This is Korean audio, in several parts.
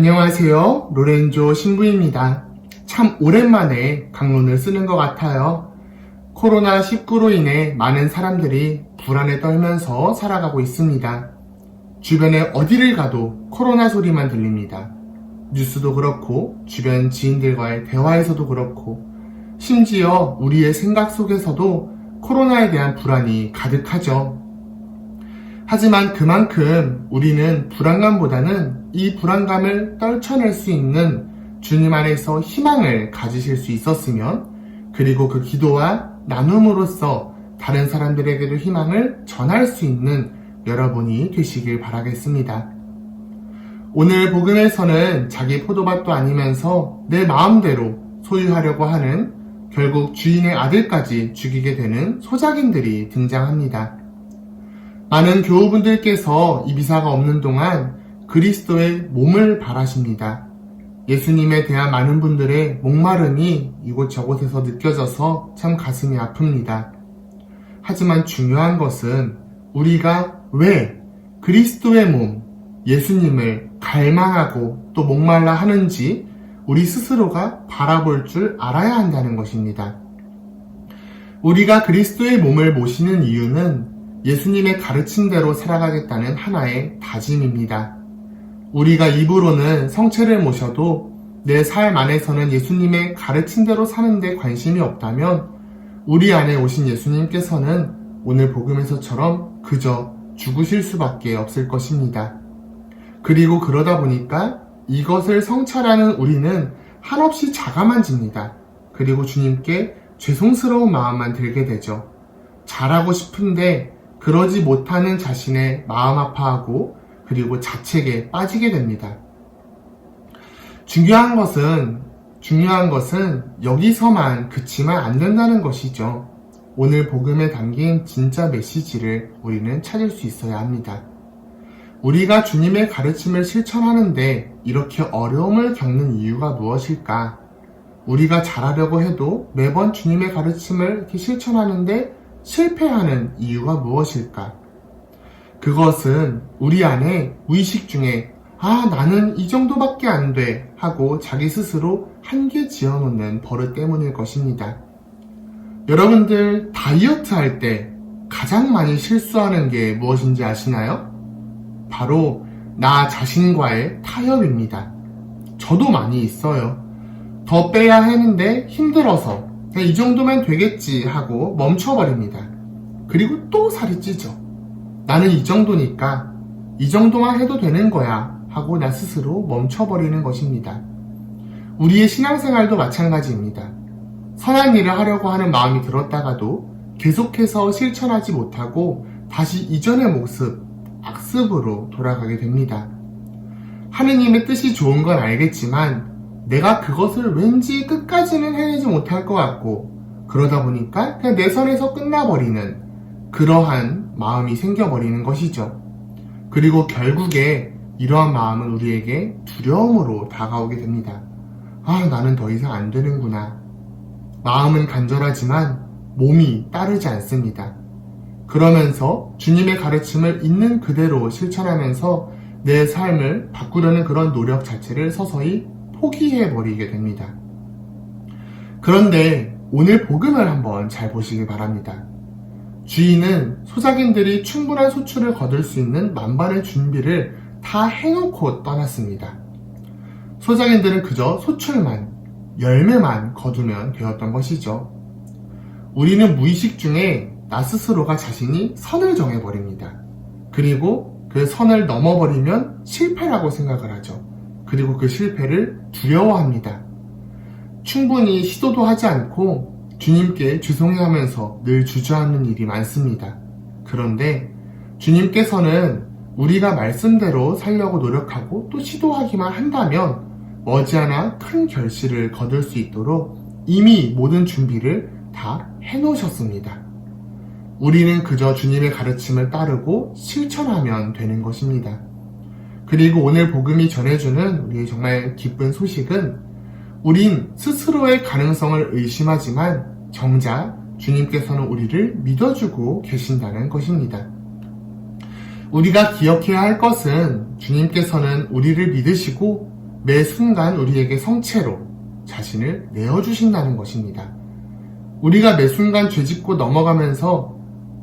안녕하세요. 로렌조 신부입니다. 참 오랜만에 강론을 쓰는 것 같아요. 코로나19로 인해 많은 사람들이 불안에 떨면서 살아가고 있습니다. 주변에 어디를 가도 코로나 소리만 들립니다. 뉴스도 그렇고, 주변 지인들과의 대화에서도 그렇고, 심지어 우리의 생각 속에서도 코로나에 대한 불안이 가득하죠. 하지만 그만큼 우리는 불안감보다는 이 불안감을 떨쳐낼 수 있는 주님 안에서 희망을 가지실 수 있었으면 그리고 그 기도와 나눔으로써 다른 사람들에게도 희망을 전할 수 있는 여러분이 되시길 바라겠습니다. 오늘 복음에서는 자기 포도밭도 아니면서 내 마음대로 소유하려고 하는 결국 주인의 아들까지 죽이게 되는 소작인들이 등장합니다. 많은 교우분들께서 이 미사가 없는 동안 그리스도의 몸을 바라십니다. 예수님에 대한 많은 분들의 목마름이 이곳저곳에서 느껴져서 참 가슴이 아픕니다. 하지만 중요한 것은 우리가 왜 그리스도의 몸, 예수님을 갈망하고 또 목말라 하는지 우리 스스로가 바라볼 줄 알아야 한다는 것입니다. 우리가 그리스도의 몸을 모시는 이유는 예수님의 가르침대로 살아가겠다는 하나의 다짐입니다. 우리가 입으로는 성체를 모셔도 내 삶 안에서는 예수님의 가르침대로 사는데 관심이 없다면 우리 안에 오신 예수님께서는 오늘 복음에서처럼 그저 죽으실 수밖에 없을 것입니다. 그리고 그러다 보니까 이것을 성찰하는 우리는 한없이 자감한 집니다. 그리고 주님께 죄송스러운 마음만 들게 되죠. 잘하고 싶은데 그러지 못하는 자신의 마음 아파하고 그리고 자책에 빠지게 됩니다. 중요한 것은 중요한 것은 여기서만 그치면 안 된다는 것이죠. 오늘 복음에 담긴 진짜 메시지를 우리는 찾을 수 있어야 합니다. 우리가 주님의 가르침을 실천하는데 이렇게 어려움을 겪는 이유가 무엇일까? 우리가 잘하려고 해도 매번 주님의 가르침을 실천하는데 실패하는 이유가 무엇일까? 그것은 우리 안에 무의식 중에 아, 나는 이 정도밖에 안 돼 하고 자기 스스로 한계 지어놓는 버릇 때문일 것입니다. 여러분들 다이어트 할 때 가장 많이 실수하는 게 무엇인지 아시나요? 바로 나 자신과의 타협입니다. 저도 많이 있어요. 더 빼야 하는데 힘들어서 이 정도면 되겠지 하고 멈춰버립니다. 그리고 또 살이 찌죠. 나는 이 정도니까 이 정도만 해도 되는 거야 하고 나 스스로 멈춰버리는 것입니다. 우리의 신앙생활도 마찬가지입니다. 선한 일을 하려고 하는 마음이 들었다가도 계속해서 실천하지 못하고 다시 이전의 모습, 악습으로 돌아가게 됩니다. 하느님의 뜻이 좋은 건 알겠지만 내가 그것을 왠지 끝까지는 해내지 못할 것 같고 그러다 보니까 그냥 내 선에서 끝나버리는 그러한 마음이 생겨버리는 것이죠. 그리고 결국에 이러한 마음은 우리에게 두려움으로 다가오게 됩니다. 아, 나는 더 이상 안 되는구나. 마음은 간절하지만 몸이 따르지 않습니다. 그러면서 주님의 가르침을 있는 그대로 실천하면서 내 삶을 바꾸려는 그런 노력 자체를 서서히 포기해 버리게 됩니다. 그런데 오늘 복음을 한번 잘 보시기 바랍니다. 주인은 소작인들이 충분한 소출을 거둘 수 있는 만반의 준비를 다 해놓고 떠났습니다. 소작인들은 그저 소출만, 열매만 거두면 되었던 것이죠. 우리는 무의식 중에 나 스스로가 자신이 선을 정해버립니다. 그리고 그 선을 넘어버리면 실패라고 생각을 하죠. 그리고 그 실패를 두려워합니다. 충분히 시도도 하지 않고 주님께 죄송해하면서 늘 주저앉는 일이 많습니다. 그런데 주님께서는 우리가 말씀대로 살려고 노력하고 또 시도하기만 한다면 머지않아 큰 결실을 거둘 수 있도록 이미 모든 준비를 다 해놓으셨습니다. 우리는 그저 주님의 가르침을 따르고 실천하면 되는 것입니다. 그리고 오늘 복음이 전해주는 우리의 정말 기쁜 소식은 우린 스스로의 가능성을 의심하지만 정작 주님께서는 우리를 믿어주고 계신다는 것입니다. 우리가 기억해야 할 것은 주님께서는 우리를 믿으시고 매 순간 우리에게 성체로 자신을 내어주신다는 것입니다. 우리가 매 순간 죄 짓고 넘어가면서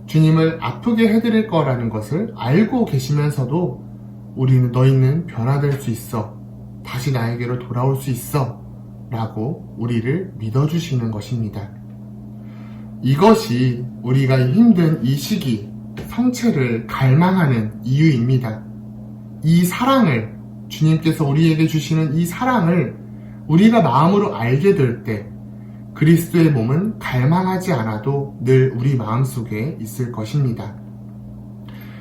주님을 아프게 해드릴 거라는 것을 알고 계시면서도 우리는 너희는 변화될 수 있어. 다시 나에게로 돌아올 수 있어. 라고 우리를 믿어주시는 것입니다. 이것이 우리가 힘든 이 시기 성체를 갈망하는 이유입니다. 이 사랑을 주님께서 우리에게 주시는 이 사랑을 우리가 마음으로 알게 될 때 그리스도의 몸은 갈망하지 않아도 늘 우리 마음속에 있을 것입니다.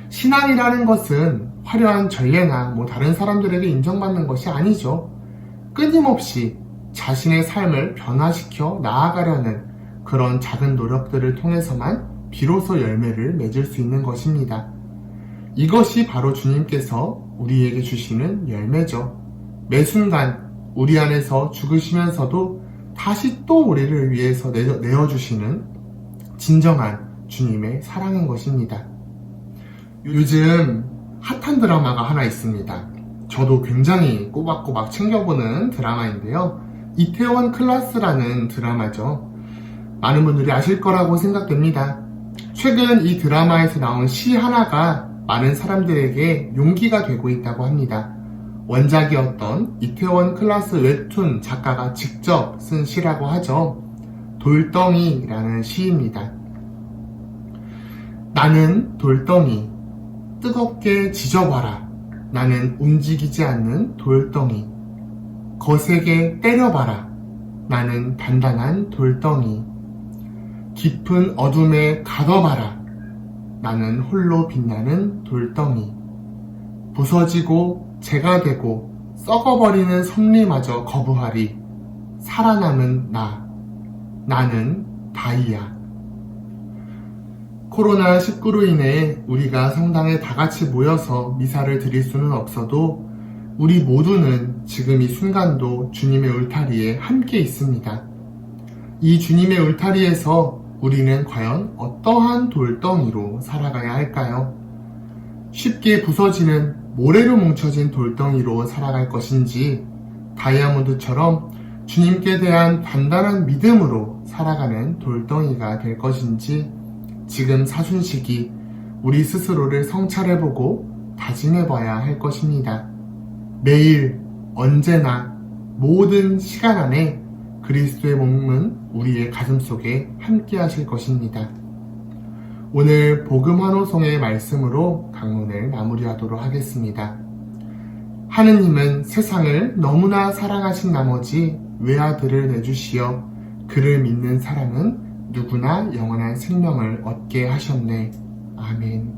신앙이라는 것은 화려한 전례나 뭐 다른 사람들에게 인정받는 것이 아니죠. 끊임없이 자신의 삶을 변화시켜 나아가려는 그런 작은 노력들을 통해서만 비로소 열매를 맺을 수 있는 것입니다. 이것이 바로 주님께서 우리에게 주시는 열매죠. 매 순간 우리 안에서 죽으시면서도 다시 또 우리를 위해서 내어, 내어주시는 진정한 주님의 사랑인 것입니다. 요즘 핫한 드라마가 하나 있습니다. 저도 굉장히 꼬박꼬박 챙겨보는 드라마인데요. 이태원 클라스라는 드라마죠. 많은 분들이 아실 거라고 생각됩니다. 최근 이 드라마에서 나온 시 하나가 많은 사람들에게 용기가 되고 있다고 합니다. 원작이었던 이태원 클라스 웹툰 작가가 직접 쓴 시라고 하죠. 돌덩이라는 시입니다. 나는 돌덩이, 뜨겁게 지져봐라. 나는 움직이지 않는 돌덩이. 거세게 때려봐라. 나는 단단한 돌덩이. 깊은 어둠에 가둬봐라. 나는 홀로 빛나는 돌덩이. 부서지고 재가 되고 썩어버리는 섭리마저 거부하리. 살아남은 나. 나는 다이아. 코로나19로 인해 우리가 성당에 다 같이 모여서 미사를 드릴 수는 없어도 우리 모두는 지금 이 순간도 주님의 울타리에 함께 있습니다. 이 주님의 울타리에서 우리는 과연 어떠한 돌덩이로 살아가야 할까요? 쉽게 부서지는 모래로 뭉쳐진 돌덩이로 살아갈 것인지 다이아몬드처럼 주님께 대한 단단한 믿음으로 살아가는 돌덩이가 될 것인지 지금 사순시기 우리 스스로를 성찰해보고 다짐해봐야 할 것입니다. 매일, 언제나, 모든 시간 안에 그리스도의 몸은 우리의 가슴 속에 함께 하실 것입니다. 오늘 복음 환호성의 말씀으로 강론을 마무리하도록 하겠습니다. 하느님은 세상을 너무나 사랑하신 나머지 외아들을 내주시어 그를 믿는 사람은 누구나 영원한 생명을 얻게 하셨네. 아멘.